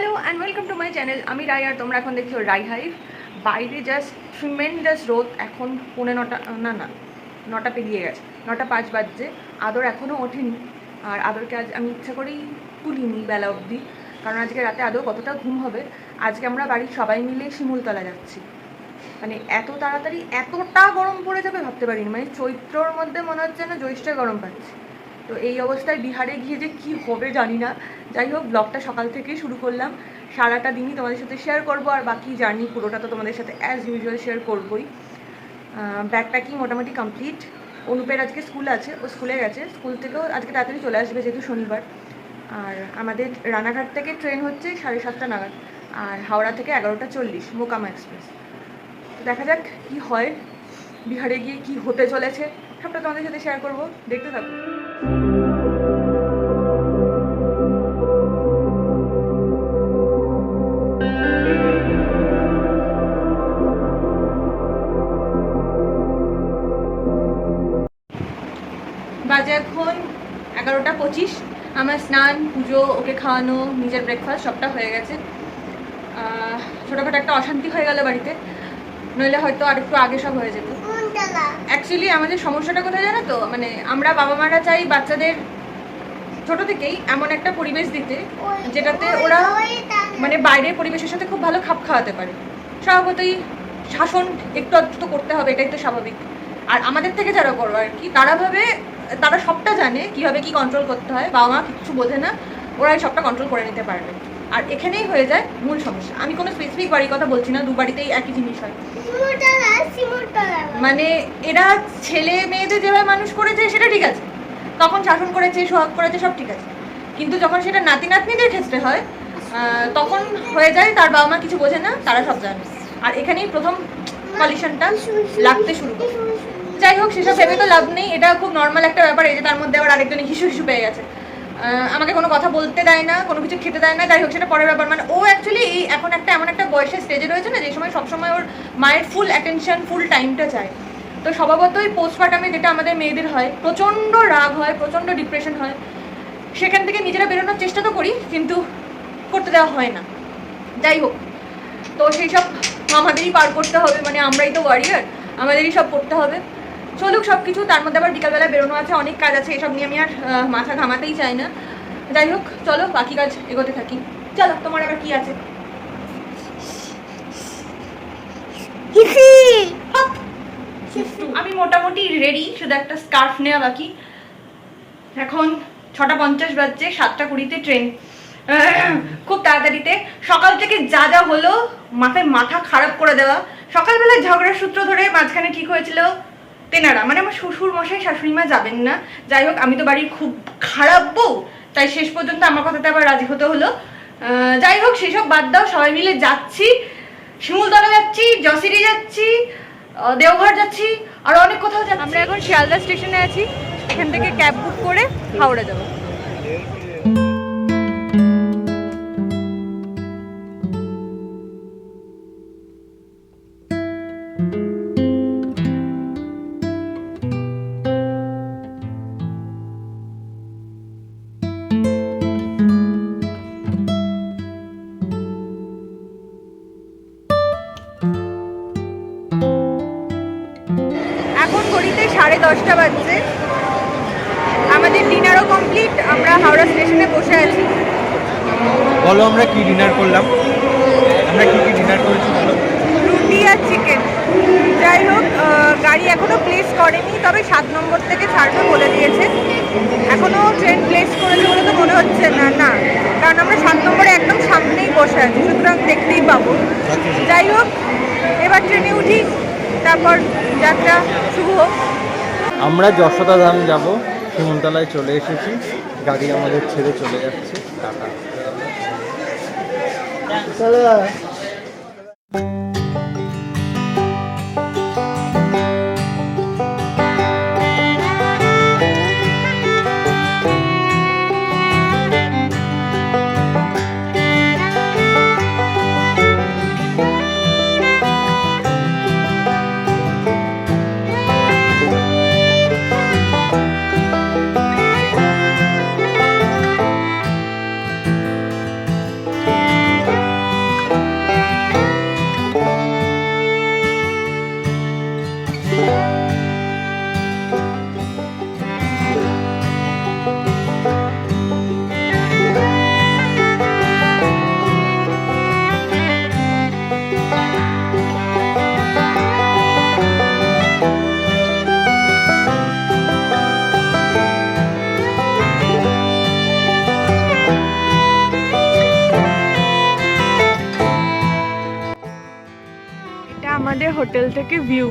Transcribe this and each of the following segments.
Hello and welcome to my channel আমি রাই আর তোমরা এখন দেখছ রাই হাইভ বাইরে জাস্ট ট্রিমেন্ডাস রোদ, এখন পৌনে নটা, না না, নটা পেরিয়ে গেছে, নটা পাঁচ বাজছে, আদর এখনও ওঠেনি। আর আদরকে আজ আমি ইচ্ছা করেই তুলিনি বেলা অবধি, কারণ আজকে রাতে আদৌ কতটা ঘুম হবে, আজকে আমরা বাড়ির সবাই মিলে শিমুলতলা যাচ্ছি। মানে এত তাড়াতাড়ি, এতটা গরম পড়ে যাবে ভাবতে পারিনি মানে চৈত্রর মধ্যে মনে হচ্ছে না জ্যৈষ্ঠে গরম পাচ্ছি। তো এই অবস্থায় বিহারে গিয়ে যে কি হবে জানি না। যাই হোক ব্লগটা সকাল থেকেই শুরু করলাম। সারাটা দিনই তোমাদের সাথে শেয়ার করব, আর বাকি জার্নি পুরোটা তো তোমাদের সাথে অ্যাজ ইউজুয়াল শেয়ার করবই। ব্যাগ প্যাকিং মোটামুটি কমপ্লিট অনুপের আজকে স্কুল আছে, ও স্কুলে গেছে। স্কুল থেকেও আজকে তাড়াতাড়ি চলে আসবে যেহেতু শনিবার। আর আমাদের রানাঘাট থেকে ট্রেন হচ্ছে সাড়ে সাতটা নাগাদ, আর হাওড়া থেকে এগারোটা চল্লিশ, মোকামা এক্সপ্রেস তো দেখা যাক কি হয়, বিহারে গিয়ে কি হতে চলেছে। সবটা তোমাদের সাথে শেয়ার করব। দেখতে থাকো। বাজে এখন এগারোটা পঁচিশ। আমার স্নান, পুজো, ওকে খাওয়ানো, নিজের ব্রেকফাস্ট সবটা হয়ে গেছে। ছোটোখাটো একটা অশান্তি হয়ে গেল বাড়িতে। নইলে হয়তো আর একটু আগে সব হয়ে যেত। অ্যাকচুয়ালি আমাদের সমস্যাটা কোথায় জানো তো? মানে আমরা বাবা মারা চাই বাচ্চাদের ছোট থেকেই এমন একটা পরিবেশ দিতে যেটাতে ওরা মানে বাইরের পরিবেশের সাথে খুব ভালো খাপ খাওয়াতে পারে। স্বভাবতই শাসন একটু আধটু তো করতে হবে এটাই তো স্বাভাবিক। আর আমাদের থেকে যারা বড় আর কি তারা ভাবে তারা সবটা জানে কীভাবে কি কন্ট্রোল করতে হয় বাবা মা কিছু বোঝে না ওরাই সবটা কন্ট্রোল করে নিতে পারবে। আর এখানেই হয়ে যায় মূল সমস্যা। আমি কোনো স্পেসিফিক বাড়ির কথা বলছি না দু বাড়িতেই একই জিনিস হয়। মানে এরা ছেলে মেয়েদের যেভাবে মানুষ করেছে সেটা ঠিক আছে। তখন শাসন করেছে সোহাগ করেছে সব ঠিক আছে। কিন্তু যখন সেটা নাতি নাতনিদের ক্ষেত্রে হয় তখন হয়ে যায় তার বাবা মা কিছু বোঝে না তারা সব জানে। আর এখানেই প্রথম কলিশনটা লাগতে শুরু করে। যাই হোক সেসব ভেবে তো লাভ নেই। এটা খুব নর্মাল একটা ব্যাপার এই যে তার মধ্যে আবার আরেকজন হিসু হিসু পেয়ে গেছে। আমাকে কোনো কথা বলতে দেয় না, কোনো কিছু খেতে দেয় না, যাই হোক, সেটা পরের ব্যাপার। মানে ও অ্যাকচুয়ালি এই এখন একটা এমন একটা বয়সের স্টেজে রয়েছে না, যে সময় সবসময় ওর মায়ের ফুল অ্যাটেনশন ফুল টাইমটা চায়। তো স্বভাবতই পোস্টমার্টামে যেটা আমাদের মেয়েদের হয়, প্রচণ্ড রাগ হয়, প্রচণ্ড ডিপ্রেশন হয়। সেখান থেকে নিজেরা বেরোনোর চেষ্টা তো করি, কিন্তু করতে দেওয়া হয় না। যাই হোক, তো সেই সব আমাদেরই পার করতে হবে মানে আমরাই তো ওয়ারিয়ার আমাদেরই সব করতে হবে। চলুক সব কিছু তার মধ্যে আবার বিকালবেলা বেরোনো আছে অনেক কাজ আছে এসব নিয়ে আমি আর মাথা ঘামাতেই চাই না। যাই হোক চলো বাকি কাজ এগোতে থাকি। চলো তোমার আবার কি আছে? আমি মোটামুটি রেডি শুধু একটা স্কার্ফ নেওয়া বাকি। এখন ছটা পঞ্চাশ বাজছে সাতটা কুড়িতে ট্রেন খুব তাড়াতাড়িতে। সকাল থেকে যা যা হলো মাথায় মাথা খারাপ করে দেওয়া। সকালবেলা ঝগড়ার সূত্র ধরে মাঝখানে ঠিক হয়েছিল তেনারা মানে আমার শ্বশুর মশাই, শাশুড়ি মা যাবেন না। যাই হোক, আমি তো বাড়ির খুব খারাপ বউ, তাই শেষ পর্যন্ত আমার কথাতে আবার রাজি হতে হলো। যাই হোক সেসব বাদ দাও, সবাই মিলে যাচ্ছি। শিমুলতলা যাচ্ছি জসিরি যাচ্ছি দেওঘর যাচ্ছি, আর অনেক কোথাও যাচ্ছি। আমরা এখন শিয়ালদা স্টেশনে আছি, এখান থেকে ক্যাব বুক করে হাওড়া যাব। এখন আমরা সাত নম্বরে একদম সামনেই বসে আছি সুতরাং দেখতেই পাবো। যাই হোক এবার ট্রেনে উঠি তারপর যাত্রা শুভ হোক। আমরা যশোদা ধাম যাব শিমুলতলায় চলে এসেছি গাড়ি আমাদের ছেড়ে চলে যাচ্ছে টাটা। হোটেল থেকে ভিউ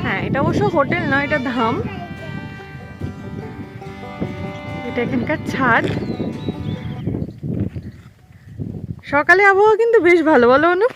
হ্যাঁ এটা অবশ্য হোটেল না এটা ধাম। এটা এখানকার ছাদ। সকালে আবহাওয়া কিন্তু বেশ ভালো বলো অনু?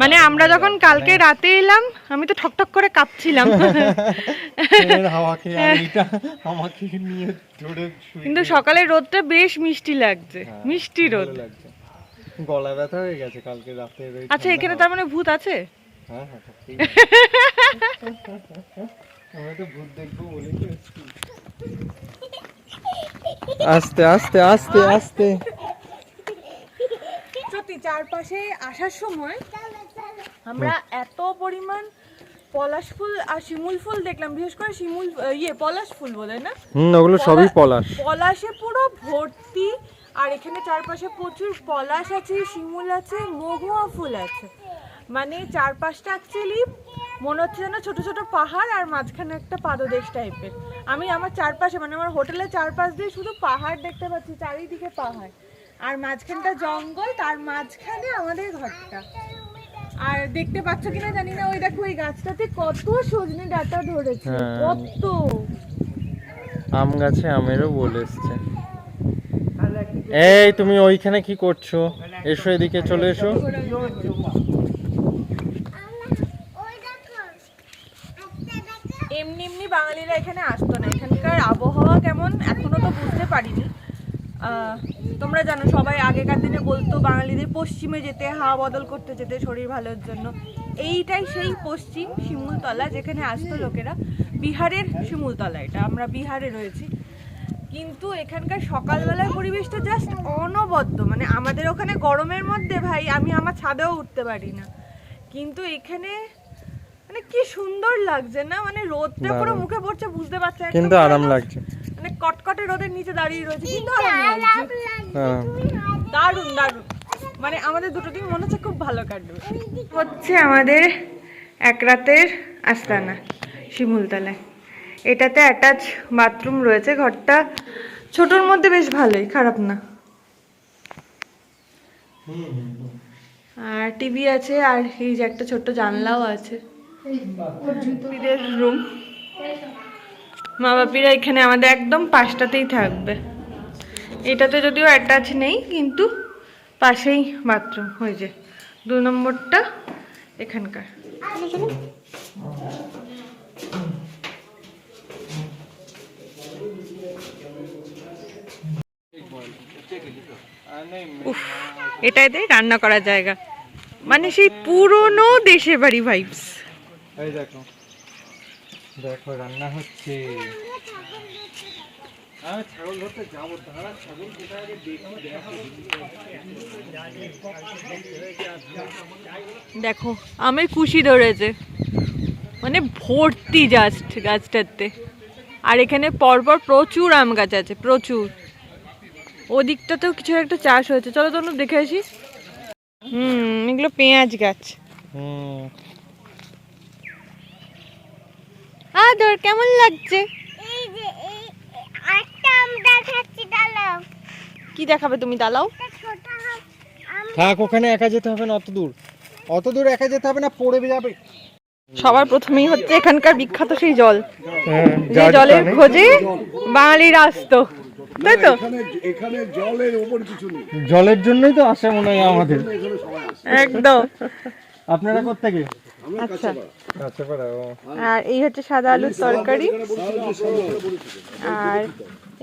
মানে আমরা যখন কালকে রাতে এলাম আমি তো ঠকঠক করে কাঁপছিলাম। নিয়ে শুয়ে কিন্তু সকালে রোদটা বেশ মিষ্টি লাগছে। হ্যাঁ, মিষ্টি রোদ। লাগছে। গলা ব্যথা হয়ে গেছে কালকে রাতে আচ্ছা এখানে তার মানে ভূত আছে? হ্যাঁ হ্যাঁ থাকতেই তো ভূত দেখব বলে কি আস্তে আস্তে আস্তে আস্তে। সত্যি চারপাশে আসার সময় আমরা এত পরিমাণ পলাশ ফুল আর শিমুল ফুল দেখলাম বিশেষ করে শিমুল ইয়ে পলাশ ফুল বলে না? হুম ওগুলো সবই পলাশ। পলাশে পুরো ভর্তি আর এখানে চারপাশে প্রচুর পলাশ আছে শিমুল আছে মহুয়া ফুল আছে। মানে চারপাশটা অ্যাকচুয়ালি মনে হচ্ছে যেন ছোট ছোট পাহাড় আর মাঝখানে একটা পাদদেশ টাইপের আমি আমার চারপাশে মানে আমার হোটেলের চারপাশ দিয়ে শুধু পাহাড় দেখতে পাচ্ছি চারিদিকে পাহাড়। আর মাঝখানটা জঙ্গল তার মাঝখানে আমাদের ঘরটা। আর দেখতে পাচ্ছ কিনা জানি না ওই দেখো ওই গাছটাতে কত সজনে ডাটা ধরেছে হ্যাঁ। কত। আম গাছে আমেরও বলে এসছে। এই, তুমি ওইখানে কি করছ? এসো এদিকে, চলে এসো। এমনি এমনি বাঙালিরা এখানে আসতো না। এখানকার আবহাওয়া কেমন, এখনও তো বুঝতে পারিনি। তোমরা জানো, সবাই আগেকার দিনে বলতো বাঙালিদের পশ্চিমে যেতে, হাওয়া বদল করতে যেতে, শরীর ভালোর জন্য। এইটাই সেই পশ্চিম শিমুলতলা যেখানে আসতো লোকেরা। বিহারের শিমুলতলা এটা, আমরা বিহারে রয়েছি। কিন্তু এখানকার সকালবেলার পরিবেশটা জাস্ট অনবদ্য। মানে আমাদের ওখানে গরমের মধ্যে ভাই আমি আমার ছাদেও উঠতে পারি না। কিন্তু এখানে মানে কি সুন্দর লাগছে না? মানে রোদটা পুরো মুখে পড়ছে বুঝতে পারছে কিন্তু আরাম লাগছে। মানে কটকটে রোদের নিচে দাঁড়িয়ে রয়েছে কিন্তু আরাম লাগছে। হ্যাঁ। দারুণ দারুণ। মানে আমাদের দুটো দিন মনে হচ্ছে খুব ভালো কাটবে। হচ্ছে আমাদের এক রাতের আস্তানা শিমুলতলায়। এটাতে অ্যাটাচ বাথরুম রয়েছে, ঘরটা ছোটোর মধ্যে বেশ ভালোই, খারাপ না। আর টিভি আছে, আর এই যে একটা ছোট্ট জানলাও আছে। রুম মা বাপিরা এখানে আমাদের একদম পাশটাতেই থাকবে। এটাতে যদিও অ্যাটাচ নেই, কিন্তু পাশেই বাথরুম হয়ে যে দু নম্বরটা এখানকার। উফ এটাতে রান্না করার জায়গা। মানে সেই পুরনো দেশে বাড়ি ভাইবস এই দেখো। দেখো রান্না হচ্ছে। আমি দেখি। দেখো আমের খুশি ধরেছে। মানে ভর্তি জাস্ট গাছটাতে। আর এখানে পরপর প্রচুর আম গাছ আছে প্রচুর। ওদিকটাতেও কিছু একটা চাষ হয়েছে। চলো তোমরা দেখে আসি। হুম এগুলো পেঁয়াজ গাছ। হুম। আদর কেমন লাগছে? কি দেখাবে তুমি দালাও থাক ওখানে একা যেতে হবে না অত দূর। অত দূর একা যেতে হবে না পড়ে যাবে। সবার প্রথমেই হচ্ছে এখানকার বিখ্যাত সেই জল। হ্যাঁ, যে জলের খোঁজে বাঙালিরা আসতো। তাই তো? এখানে জলের ওপর কিছু নেই। জলের জন্যই তো আসে মনে হয় আমাদের। একদম। আপনারা কোথেকে আমরা আচ্ছা। আচ্ছা আর এই হচ্ছে সাদা আলুর তরকারি। আর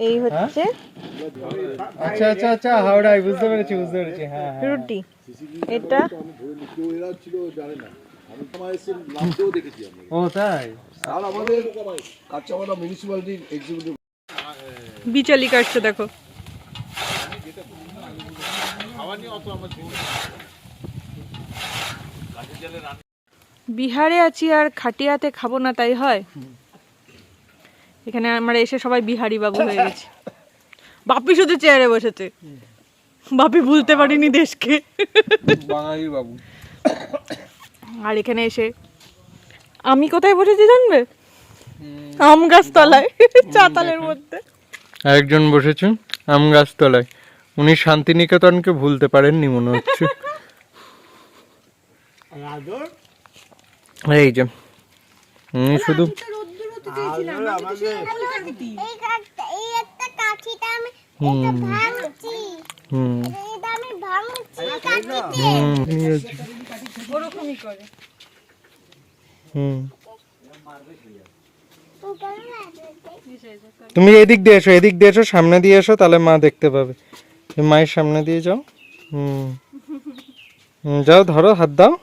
এই হচ্ছে আচ্ছা আচ্ছা আচ্ছা হাওড়ায় বুঝতে পেরেছি বুঝতে পেরেছি হ্যাঁ হ্যাঁ। রুটি। এটা? ও তাই? আর আমাদের মিউনিসিপ্যালিটির এক্সিকিউটিভ বিচালি কাটছে দেখো। বিহারে আছি আর খাটিয়াতে খাব না তাই হয়? এখানে আমরা এসে সবাই বিহারি বাবু হয়ে গেছি। বাপি শুধু চেয়ারে বসেছে। বাপি ভুলতে পারিনি দেশকে। বাঙালি বাবু। আর এখানে এসে আমি কোথায় বসেছি জানবে? আম গাছ তলায়। চাতালের মধ্যে। আরেকজন বসেছেন আম গাছ তলায় উনি শান্তিনিকেতনকে ভুলতে পারেননি মনে হচ্ছে। এই যে উম, শুধু এই কাঠটা এই একটা কাঠিটা আমি এটা ভাঙছি। হুম। তুমি এদিক দিয়ে এসো এদিক দিয়ে এসো সামনে দিয়ে এসো তাহলে মা দেখতে পাবে। মায়ের সামনে দিয়ে যাও। হুম। যাও ধরো হাত দাও।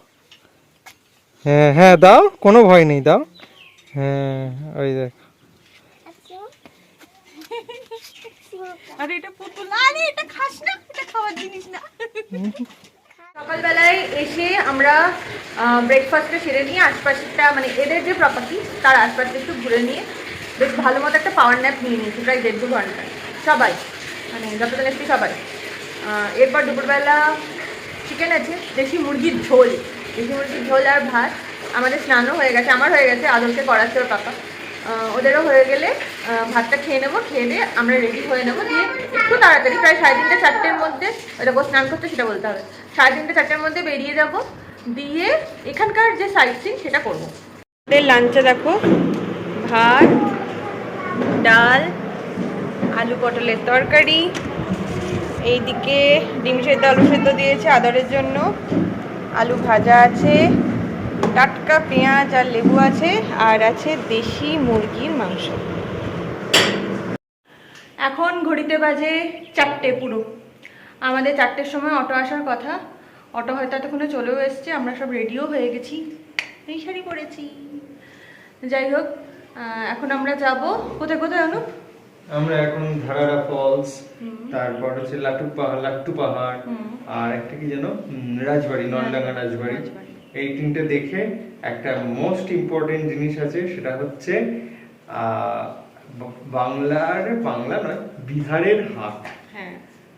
হ্যাঁ হ্যাঁ দাও কোনো ভয় নেই দাও। হ্যাঁ ওই দেখ। আরে এটা পুতুল আরে এটা খাস না এটা খাওয়ার জিনিস না। সকালবেলায় এসে আমরা ব্রেকফাস্টটা সেরে নিয়ে আশপাশটা মানে এদের যে প্রপার্টি তার আশপাশটা একটু ঘুরে নিয়ে বেশ ভালো মতো একটা পাওয়ার ন্যাপ নিয়ে নিয়েছি, প্রায় দেড় দু ঘণ্টা। সবাই মানে যতজন এসছি সবাই। এরপর দুপুরবেলা চিকেন আছে, দেশি মুরগির ঝোল। দেশি মুরগির ঝোল আর ভাত। আমাদের স্নানও হয়ে গেছে, আমার হয়ে গেছে, আদলকে করাচ্ছে ওর পাপা। ওদেরও হয়ে গেলে ভাতটা খেয়ে নেব, খেয়ে দিয়ে আমরা রেডি হয়ে নেব। দিয়ে একটু তাড়াতাড়ি, প্রায় সাড়ে তিনটে, চারটের মধ্যে ওটা স্নান করতে, সেটা বলতে হবে। সাড়ে তিনটে, চারটের মধ্যে বেরিয়ে যাব। দিয়ে এখানকার যে সাইট সিন সেটা করব। লাঞ্চে দেখো, ভাত, ডাল, আলু পটলের তরকারি, এইদিকে ডিম সেদ্ধ, আলু সেদ্ধ দিয়েছে আদরের জন্য। আলু ভাজা আছে, টাটকা পেঁয়াজ আর লেবু আছে, আর আছে দেশি মুরগির মাংস। এখন ঘড়িতে বাজে চারটে পুরো। আমাদের চারটের সময় অটো আসার কথা। অটো হয়তো এতক্ষণে চলেও এসছে আমরা সব রেডিও হয়ে গেছি। এই শাড়ি পরেছি। যাই হোক এখন আমরা যাব। কোথায় কোথায় অনুপ? আমরা এখন ধারারা ফলস তারপর হচ্ছে লাটু পাহাড় লাট্টু পাহাড় আর একটা কি যেন? রাজবাড়ি নলডাঙ্গা রাজবাড়ি। রাজবাড়ি। এই তিনটে দেখে একটা মোস্ট ইম্পর্টেন্ট জিনিস আছে সেটা হচ্ছে আহ, বাংলার বাংলা নয় বিহারের হাট। হ্যাঁ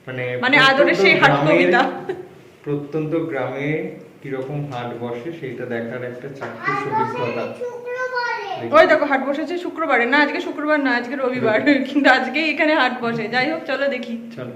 মানে মানে আদরের সেই হাট কবিতা। প্রত্যন্ত গ্রামে কীরকম হাট বসে সেইটা দেখার একটা চাক্ষুষ অভিজ্ঞতা ওই দেখো হাট বসেছে শুক্রবারে। না আজকে শুক্রবার না আজকে রবিবার। কিন্তু আজকে এখানে হাট বসে। যাই হোক চলো দেখি। চলো।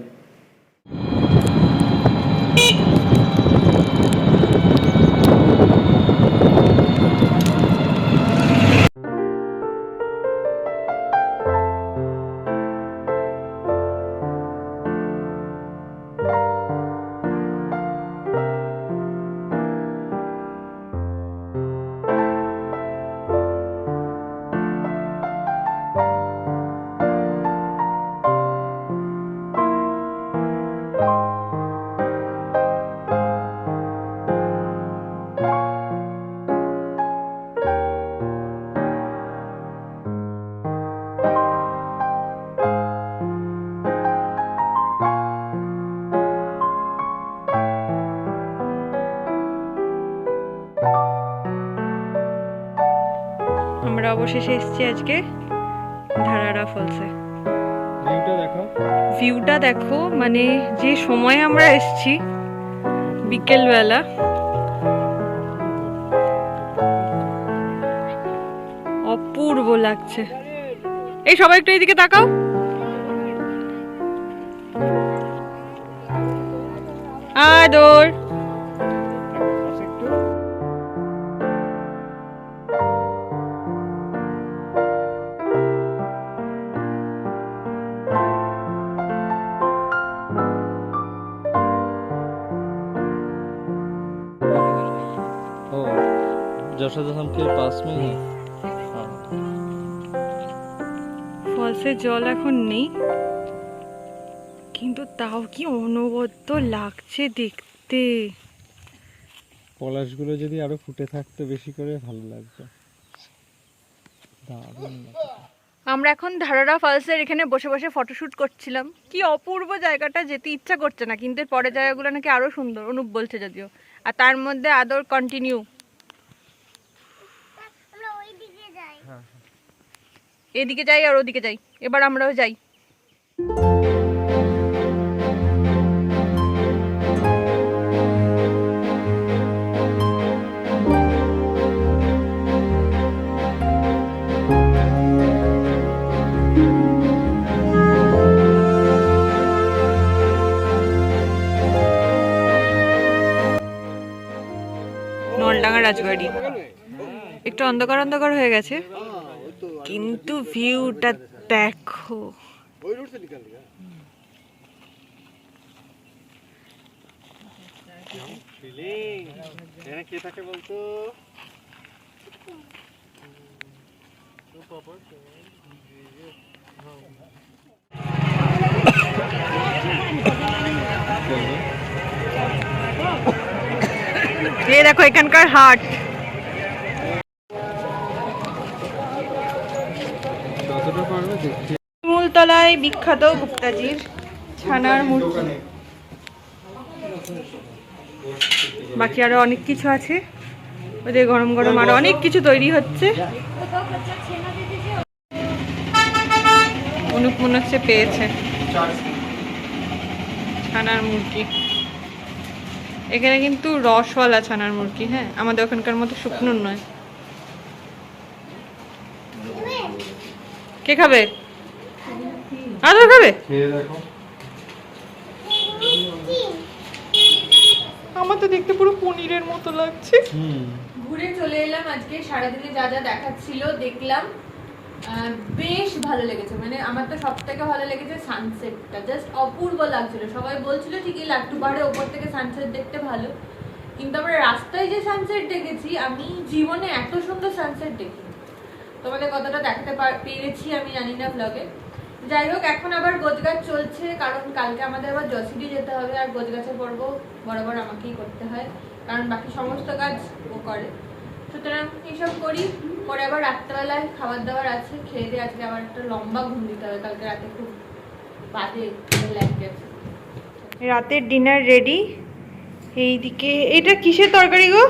অবশেষে এসেছি আজকে। ধারারা ফলসে। ভিউটা দেখো মানে যে সময় আমরা এসেছি বিকেলবেলা। অপূর্ব লাগছে। এই সবাই একটু এইদিকে তাকাও। আদর। জল এখন নেই। কিন্তু তাও কি অনবদ্য লাগছে দেখতে। পলাশগুলো যদি আরও ফুটে থাকতো বেশি করে ভালো লাগতো। আমরা এখন ধারারা ফলসের এখানে বসে বসে ফটোশুট করছিলাম। কি অপূর্ব জায়গাটা যেতে ইচ্ছা করছে না কিন্তু পরের জায়গাগুলো নাকি আরও সুন্দর অনুপ বলছে যদিও। আর তার মধ্যে আদর কন্টিনিউ আমরা ওই দিকে যাই এদিকে যাই আর ওদিকে যাই। এবার আমরাও যাই। রাজবাড়ি। একটু অন্ধকার অন্ধকার হয়ে গেছে। কিন্তু ভিউটা দেখো কে থাকে বলতো এই দেখো এখানকার হাট মূলতলায় বিখ্যাত গুপ্তাজির ছানার মূর্তি। বাকি আরও অনেক কিছু আছে। ওদের গরম গরম আরও অনেক কিছু তৈরি হচ্ছে। অনুপ মনে হচ্ছে পেয়েছে। ছানার মুরগি এখানে কিন্তু রসওয়ালা ছানার মুরগি হ্যাঁ? আমাদের ওখানকার মতো শুকনো নয়। কে খাবে? আদর খাবে আমার তো দেখতে পুরো পনিরের মতো লাগছে। ঘুরে চলে এলাম আজকে সারাদিনে যা যা দেখাচ্ছিল দেখলাম। বেশ ভালো লেগেছে। মানে আমার তো সব থেকে ভালো লেগেছে সানসেটটা জাস্ট অপূর্ব লাগছিল। সবাই বলছিল ঠিকই লাট্টু পাহাড়ে ওপর থেকে সানসেট দেখতে ভালো। কিন্তু আমরা রাস্তায় যে সানসেট দেখেছি আমি জীবনে এত সুন্দর সানসেট দেখিনি। তোমাদের কতটা দেখাতে পার- পেরেছি আমি জানি না ব্লগে যাই হোক এখন আবার গোছগাছ চলছে কারণ কালকে আমাদের আবার জসিডি যেতে হবে আর গোছগাছের পর্ব বরাবর আমাকেই করতে হয় কারণ বাকি সমস্ত কাজ ও করে। সুতরাং এইসব করি পরে আবার রাত্রেবেলায় খাবার দাবার আছে খেয়ে দিয়ে আজকে আবার একটা লম্বা ঘুম দিতে হবে কালকে রাতে খুব বাজে গেছে। রাতের ডিনার রেডি এইদিকে এটা কিসের তরকারি গো?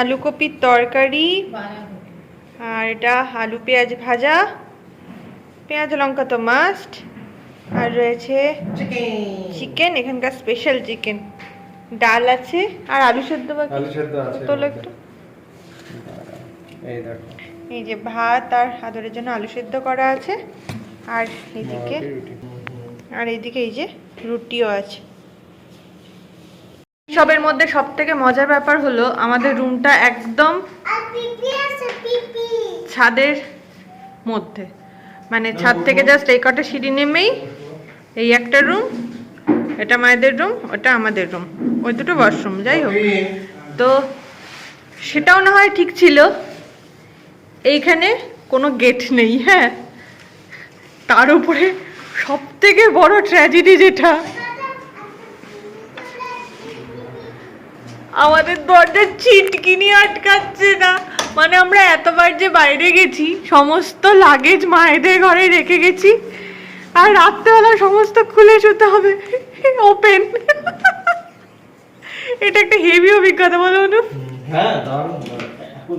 আলু কপির তরকারি আর এটা আলু পেঁয়াজ ভাজা পেঁয়াজ লঙ্কা তো মাস্ট আর রয়েছে চিকেন এখানকার স্পেশাল চিকেন ডাল আছে আর আলু সেদ্ধ বাকি? আলু সেদ্ধ আছে তোলো একটু এই দেখো। এই যে ভাত আর আদরের জন্য আলু সেদ্ধ করা আছে। আর এইদিকে রুটি। আর এদিকে এই যে রুটিও আছে। সবের মধ্যে সব থেকে মজার ব্যাপার হলো আমাদের রুমটা একদম ছাদের মধ্যে। মানে ছাদ থেকে জাস্ট এই কটা সিঁড়ি নেমেই এই একটা রুম এটা মায়েদের রুম ওটা আমাদের রুম ওই দুটো ওয়াশরুম যাই হোক। তো সেটাও না হয় ঠিক ছিল। এইখানে কোনো গেট নেই হ্যাঁ। তার উপরে সব থেকে বড় ট্র্যাজেডি যেটা, আমাদের দরজার ছিটকিনি আটকাচ্ছে না। মানে আমরা এতবার যে বাইরে গেছি, সমস্ত লাগেজ মায়েদের ঘরে রেখে গেছি। আর রাত্রেবেলা সমস্ত খুলে শুতে হবে। ওপেন এটা একটা হেভি অভিজ্ঞতা বলো অনুপ। হ্যাঁ দারুণ। এখন